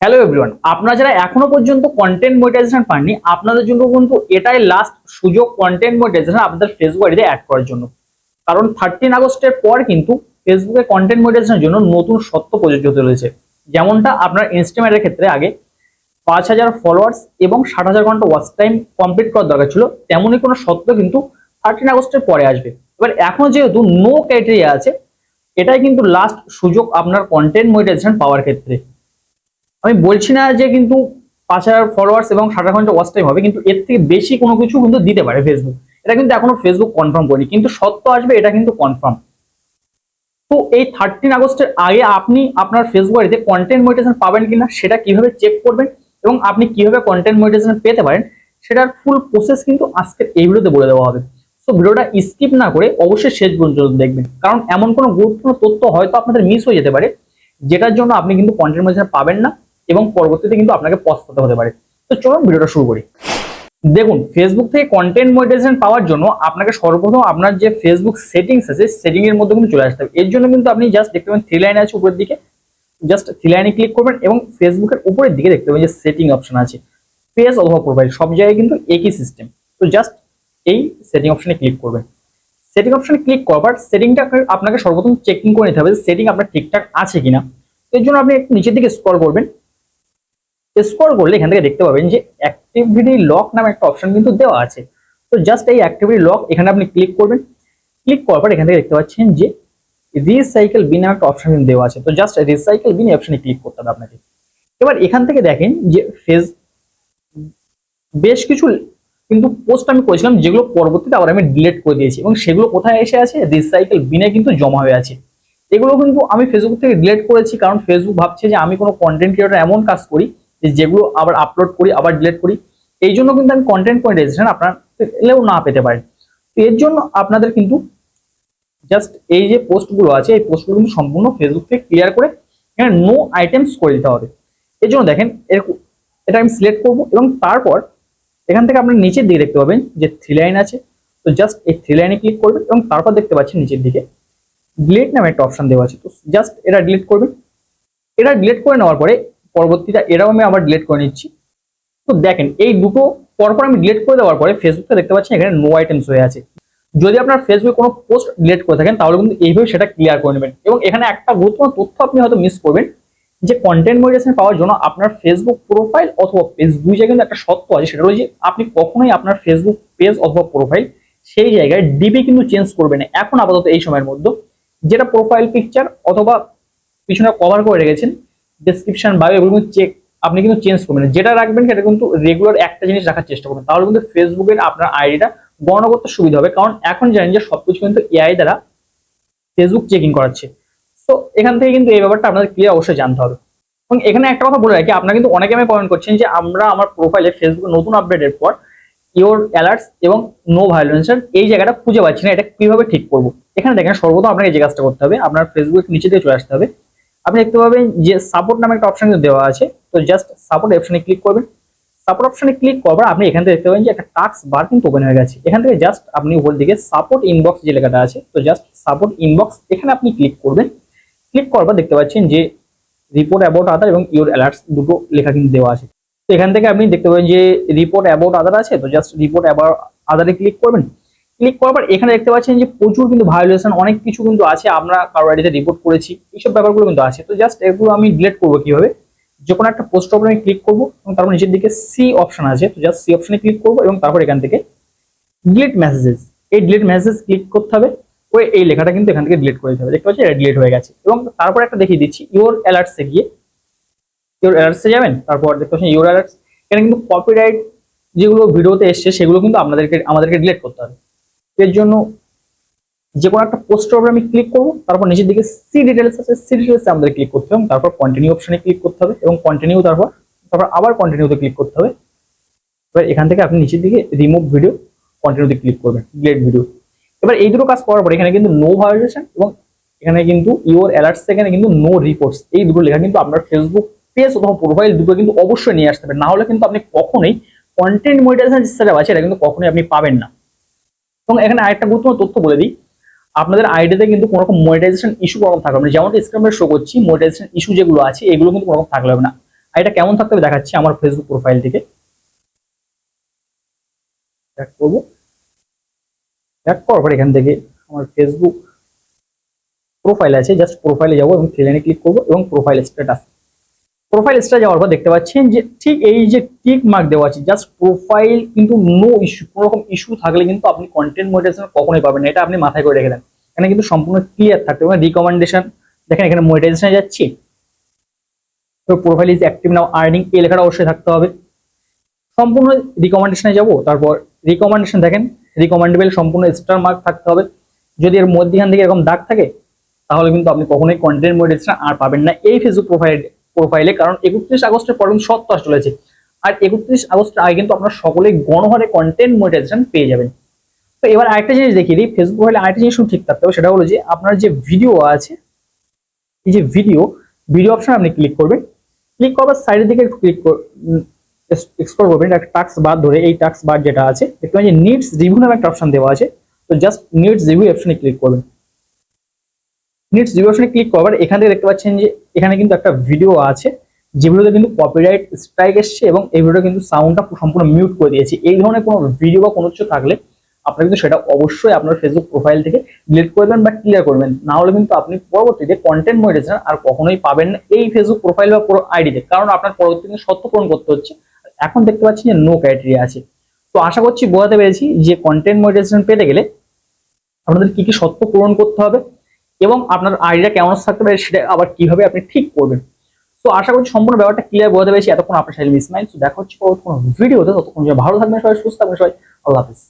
Hello everyone আপনারা যারা এখনও পর্যন্ত কন্টেন্ট মনিটাইজেশন পাননি, আপনাদের জন্য কিন্তু এটাই লাস্ট সুযোগ কন্টেন্ট মনিটাইজেশন আপনাদের ফেসবুক আইডিতে অ্যাড করার জন্য। কারণ থার্টিন আগস্টের পর কিন্তু ফেসবুকে কন্টেন্ট মনিটাইজেশনের জন্য নতুন সত্য প্রযোজ্য হতে চলেছে যেমনটা আপনার ইনস্টাগ্রামের ক্ষেত্রে আগে পাঁচ হাজার ফলোয়ার্স এবং ষাট হাজার ঘণ্টা ওয়াচ টাইম কমপ্লিট করার দরকার ছিল তেমনই কোনো সত্য কিন্তু থার্টিন আগস্টের পরে আসবে। এবার এখন যেহেতু নো ক্রাইটেরিয়া আছে, এটাই কিন্তু লাস্ট সুযোগ আপনার কন্টেন্ট মনিটাইজেশন পাওয়ার ক্ষেত্রে। আমি বলছি না যে কিন্তু পাঁচ হাজার ফলোয়ার্স এবং ষাট ঘণ্টা ওয়াচ টাইম হবে, কিন্তু এর থেকে বেশি কোনো কিছু কিন্তু দিতে পারে ফেসবুক এটা কিন্তু এখনও ফেসবুক কনফার্ম করেনি, কিন্তু সত্য আসবে, এটা কিন্তু কনফার্ম তো এই থার্টিন আগস্টের আগে আপনি আপনার ফেসবুক কন্টেন্ট মনিটাইজেশন পাবেন কিনা, সেটা কীভাবে চেক করবেন এবং আপনি কীভাবে কন্টেন্ট মনিটাইজেশন পেতে পারেন, সেটার ফুল প্রসেস কিন্তু আজকের এই ভিডিওতে বলে দেওয়া হবে। সো ভিডিওটা স্কিপ না করে অবশ্যই শেষ পর্যন্ত দেখবেন, কারণ এমন কোনো গুরুত্বপূর্ণ তথ্য হয়তো আপনাদের মিস হয়ে যেতে পারে, যেটার জন্য আপনি কিন্তু কন্টেন্ট মনিটাইজেশন পাবেন না। এবং পরবর্তীতে কিন্তু আপনাকে পস্তাতে হতে পারে। তো চলুন ভিডিওটা শুরু করি। দেখুন ফেসবুক থেকে কন্টেন্ট মনিটাইজেশন পাওয়ার জন্য আপনাকে সর্বপ্রথম আপনার যে ফেসবুক সেটিংস আছে সেটিং এর মধ্যে কিন্তু চলে আসতে হবে। এর জন্য কিন্তু আপনি জাস্ট দেখতে পাবেন থ্রি লাইন আছে উপরের দিকে। জাস্ট থ্রি লাইনে ক্লিক করবেন এবং ফেসবুকের উপরের দিকে দেখতে পাবেন যে সেটিং অপশন আছে। পেজ অথবা প্রোফাইল সব জায়গায় কিন্তু একই সিস্টেম তো জাস্ট এই সেটিং অপশনে ক্লিক করবেন। সেটিং অপশনে ক্লিক করবার সেটিংটা আপনাকে সর্বপ্রথম চেকিং করে নিতে হবে সেটিং আপনার ঠিকঠাক আছে কিনা। এর জন্য আপনি একটু নিচের দিকে স্ক্রল করবেন। স্ক্রল করলে এখান থেকে দেখতে পাবেন যে অ্যাক্টিভিটি লক নামে একটা অপশন কিন্তু দেওয়া আছে। তো জাস্ট এই অ্যাক্টিভিটি লক এখানে আপনি ক্লিক করবেন। ক্লিক করার পর এখান থেকে দেখতে পাচ্ছেন যে রিসাইকেল বিন একটা অপশন দেওয়া আছে। তো জাস্ট রিসাইকেল বিন অপশনে ক্লিক করতে হবে আপনাকে। এবার এখান থেকে দেখেন যে ফেস বেশ কিছু কিন্তু পোস্ট আমি করেছিলাম যেগুলো পরবর্তীতে আবার আমি ডিলিট করে দিয়েছি এবং সেগুলো কোথায় এসে আছে? রিসাইকেল বিনে কিন্তু জমা হয়ে আছে। এগুলো কিন্তু আমি ফেসবুক থেকে ডিলিট করেছি কারণ ফেসবুক ভাবছে যে আমি কোনো কন্টেন্ট ক্রিয়েটর এমন কাজ করি যেগুলো আবার আপলোড করি, আবার ডিলেট করি, এই জন্য কিন্তু আমি কন্টেন্ট মনিটাইজেশন আপনার পেলেও না পেতে পারেন তো এর জন্য আপনাদের কিন্তু জাস্ট এই যে পোস্টগুলো আছে, এই পোস্টগুলো কিন্তু সম্পূর্ণ ফেসবুক থেকে ক্লিয়ার করে এখানে নো আইটেমস করে দিতে হবে। এর জন্য দেখেন এটা আমি সিলেক্ট করব এবং তারপর এখান থেকে আপনি নিচের দিকে দেখতে পাবেন যে থ্রি লাইন আছে। তো জাস্ট এই থ্রি লাইনে ক্লিক করবেন এবং তারপর দেখতে পাচ্ছেন নিচের দিকে ডিলিট নামে একটা অপশন দেওয়া আছে। তো জাস্ট এটা ডিলিট করবেন। এটা ডিলিট করে নেওয়ার পরে পরবর্তীটা এরাও আমি আবার ডিলেট করে নিচ্ছি। তো দেখেন, এই দুটো পরপর আমি ডিলিট করে দেওয়ার পরে ফেসবুকে দেখতে পাচ্ছেন এখানে নো আইটেমস হয়ে আছে। যদি আপনার ফেসবুকে কোনো পোস্ট ডিলেট করে থাকেন, তাহলে কিন্তু এইভাবে সেটা ক্লিয়ার করে নেবেন। এবং এখানে একটা গুরুত্বপূর্ণ তথ্য আপনি হয়তো মিস করবেন, যে কন্টেন্ট মনিটাইজেশন পাওয়ার জন্য আপনার ফেসবুক প্রোফাইল অথবা পেজ দুই জায়গায় কিন্তু একটা সত্য আছে, সেটা হলো যে আপনি কখনোই আপনার ফেসবুক পেজ অথবা প্রোফাইল সেই জায়গায় ডিবি কিন্তু চেঞ্জ করবেন না। এখন আপাতত এই সময়ের মধ্যে, যেটা প্রোফাইল পিকচার অথবা পিছনে কভার করে রেখেছেন ডেসক্রিপশন বায়ো এগুলো কিন্তু চেক আপনি কিন্তু চেঞ্জ করবেন। যেটা রাখবেন সেটা কিন্তু রেগুলার একটা জিনিস রাখার চেষ্টা করবেন। তাহলে কিন্তু ফেসবুকের আপনার আইডিটা গণনা করতে সুবিধা হবে। কারণ এখন জানেন যে সবকিছু কিন্তু এআই দ্বারা ফেসবুক চেকিং করাচ্ছে। তো এখান থেকে কিন্তু এই ব্যাপারটা আপনাদের ক্লিয়ার অবশ্যই জানতে হবে। এবং এখানে একটা কথা বলে রাখি, আপনারা কিন্তু অনেকে আমি কমেন্ট করছেন যে আমরা আমার প্রোফাইলে ফেসবুকে নতুন আপডেটের পর ইওর অ্যালার্টস এবং নো ভায়োলেন্সের এই জায়গাটা খুঁজে পাচ্ছি না, এটা কীভাবে ঠিক করব? এখানে দেখেন সর্বপ্রথম আপনাকে যে কাজটা করতে হবে, আপনার ফেসবুক নিচে দিয়ে চলে আসতে হবে। আপনি দেখতে পাবেন যে সাপোর্ট নামে একটা অপশন দেওয়া আছে। তো জাস্ট সাপোর্ট অপশনে ক্লিক করবেন। সাপোর্ট অপশনে ক্লিক করার পর আপনি এখান থেকে দেখতে পাবেন যে একটা টাস্ক বার কিন্তু ওপেন হয়ে গেছে। এখান থেকে জাস্ট আপনি উপর দিকে সাপোর্ট ইনবক্স যে লেখাটা আছে, তো জাস্ট সাপোর্ট ইনবক্স এখানে আপনি ক্লিক করবেন। ক্লিক করার পর দেখতে পাচ্ছেন যে রিপোর্ট অ্যাবাউট আদার এবং ইউর অ্যালার্টস দুটো লেখা কিন্তু দেওয়া আছে। তো এখান থেকে আপনি দেখতে পাবেন যে রিপোর্ট অ্যাবাউট আদার আছে, তো জাস্ট রিপোর্ট অ্যাবাউট আদারে ক্লিক করবেন। ক্লিক করার পর এখানে দেখতে পাচ্ছেন যে প্রচুর কিন্তু ভায়োলেশন অনেক কিছু কিন্তু আছে, আমরা কারও আইডিতে রিপোর্ট করেছি, এইসব ব্যাপারগুলো কিন্তু আছে। তো জাস্ট এগুলো আমি ডিলেট করব কীভাবে? যে কোনো একটা পোস্ট অপশনে ক্লিক করব, এবং তারপর নিচের দিকে সি অপশন আছে, তো জাস্ট সি অপশনে ক্লিক করব এবং তারপর এখান থেকে ডিলিট মেসেজেস এই ডিলিট মেসেজ ক্লিক করতে হবে ওই এই লেখাটা কিন্তু এখান থেকে ডিলিট করে দিতে হবে। দেখতে পাচ্ছি এটা ডিলিট হয়ে গেছে। এবং তারপর একটা দেখিয়ে দিচ্ছি ইওর অ্যালার্টসে গিয়ে। ইওর অ্যালার্টসে যাবেন, তারপর দেখতে পাচ্ছেন ইওর অ্যালার্টস এখানে কিন্তু কপিরাইট যেগুলো ভিডিওতে এসছে, সেগুলো কিন্তু আপনাদেরকে, আমাদেরকে ডিলিট করতে হবে। এর জন্য যে কোনো একটা পোস্টের উপর আমি ক্লিক করব, তারপর নিচের দিকে সি ডিটেলস আছে সি ডিটেলস আমাদের ক্লিক করতে হবে, তারপর কন্টিনিউ অপশনে ক্লিক করতে হবে এবং কন্টিনিউ তারপর তারপর আবার কন্টিনিউতে ক্লিক করতে হবে। এবার এখান থেকে আপনি নিচের দিকে রিমুভ ভিডিও কন্টিনিউতে ক্লিক করবেন ডিলেট ভিডিও এবার এই দুটো কাজ করার পর এখানে কিন্তু নো ভায়োলেশন এবং এখানে কিন্তু ইওর অ্যালার্টস এখানে কিন্তু নো রিপোর্টস এই দুটো লেখা কিন্তু আপনার ফেসবুক পেজ অথবা প্রোফাইল দুটো কিন্তু অবশ্যই নিয়ে আসতে হবে। না হলে কিন্তু আপনি কখনোই কন্টেন্ট মনিটাইজেশন সেটআপ আছে, এটা কিন্তু কখনোই আপনি পাবেন না। এবং এখানে আরেকটা গুরুত্বপূর্ণ তথ্য বলে দিই। আপনাদের আইডিতে কিন্তু কোনো রকম মনিটাইজেশন ইস্যু কোনো থাকবে না। যেমন স্ক্রিনে শো করছি মনিটাইজেশন ইস্যু যেগুলো আছে, এগুলো কিন্তু কোনো রকম থাকলে হবে না। এটা কেমন থাকতে হবে দেখাচ্ছি আমার ফেসবুক প্রোফাইল থেকে। ব্যাক করব। ব্যাক করার পর এখান থেকে আমার ফেসবুক প্রোফাইল আছে। জাস্ট প্রোফাইলে যাব এবং ক্লিক করব এবং প্রোফাইল স্ট্যাটাস প্রোফাইল স্ট্যাটাস যাওয়ার পর দেখতে পাচ্ছেন যে ঠিক এই যে টিক মার্ক দেওয়া আছে জাস্ট প্রোফাইল কিন্তু নো ইস্যু কোনো রকম ইস্যু থাকলে কিন্তু আপনি কন্টেন্ট মনিটাইজেশন কখনোই পাবেন না। এটা আপনি মাথায় করে রেখে দেন। এখানে কিন্তু সম্পূর্ণ ক্লিয়ার থাকতে হবে। রিকমেন্ডেশন দেখেন এখানে মনিটাইজেশনে যাচ্ছি। তো profile is active now earning এই লেখাটা অবশ্যই থাকতে হবে। সম্পূর্ণ রিকমেন্ডেশনে যাব, তারপর রিকমেন্ডেশন দেখেন রিকমেন্ডেবল সম্পূর্ণ স্টার মার্ক থাকতে হবে। যদি এর মধ্যখান থেকে এরকম দাগ থাকে, তাহলে কিন্তু আপনি কখনোই কন্টেন্ট মনিটাইজেশন আর পাবেন না। এই ফেসবুক প্রোফাইল প্রোফাইলে কারণ একত্রিশ আগস্টের পর কিন্তু আস চলেছে। আর একত্রিশ আগস্টের আগে কিন্তু আপনারা সকলেই গণহারে কন্টেন্ট মনিটাইজেশন পেয়ে যাবেন। তো এবার আরেকটা জিনিস দেখিয়ে দিই ফেসবুক প্রোফাইলে আরেকটা জিনিস ঠিক থাকতে হবে, সেটা হলো যে আপনার যে ভিডিও আছে, এই যে ভিডিও ভিডিও অপশন আপনি ক্লিক করবেন। ক্লিক করবার সাইডের দিকে ক্লিক এক্সপ্লোর করবেন, একটা টাক্স বার ধরে এই টাক্স বার যেটা আছে, দেখতে পাচ্ছেন নিডস রিভিউ নামে একটা অপশন দেওয়া আছে। তো জাস্ট নিডস রিভিউ অপশনে ক্লিক করবেন। রিভিউ অপশনে ক্লিক করবার এখান থেকে দেখতে পাচ্ছেন যে এখানে কিন্তু একটা ভিডিও আছে যেগুলোতে কিন্তু কপিরাইট স্ট্রাইক এসছে এবং এই ভিডিও কিন্তু সাউন্ডটা সম্পূর্ণ মিউট করে দিয়েছে। এই ধরনের কোনো ভিডিও বা কোনো কিছু থাকলে আপনারা কিন্তু সেটা অবশ্যই আপনার ফেসবুক প্রোফাইল থেকে ডিলিট করবেন বা ক্লিয়ার করবেন না হলে কিন্তু আপনি পরবর্তীতে কন্টেন্ট মনিটাইজেশন আর কখনোই পাবেন না এই ফেসবুক প্রোফাইল বা পুরো আইডিতে কারণ আপনার পরবর্তীতে সত্য পূরণ করতে হচ্ছে। এখন দেখতে পাচ্ছি যে নো ক্রাইটেরিয়া আছে। তো আশা করছি বোঝাতে পেরেছি যে কন্টেন্ট মনিটাইজেশন পেতে গেলে আপনাদের কি কি সত্য পূরণ করতে হবে। এবং আপনার আইডিয়া কেমন থাকতে পারে সেটা আবার কীভাবে আপনি ঠিক করবেন। তো আশা করছি সম্পূর্ণ ব্যাপারটা ক্লিয়ার বোঝাতে পেরেছি। এতক্ষণ আপনার সাইল ইসমাইল। তো দেখা হচ্ছে কোনো ভিডিওতে। ততক্ষণ ভালো থাকবেন সবাই, সুস্থ থাকবেন সবাই। আল্লাহ হাফিজ।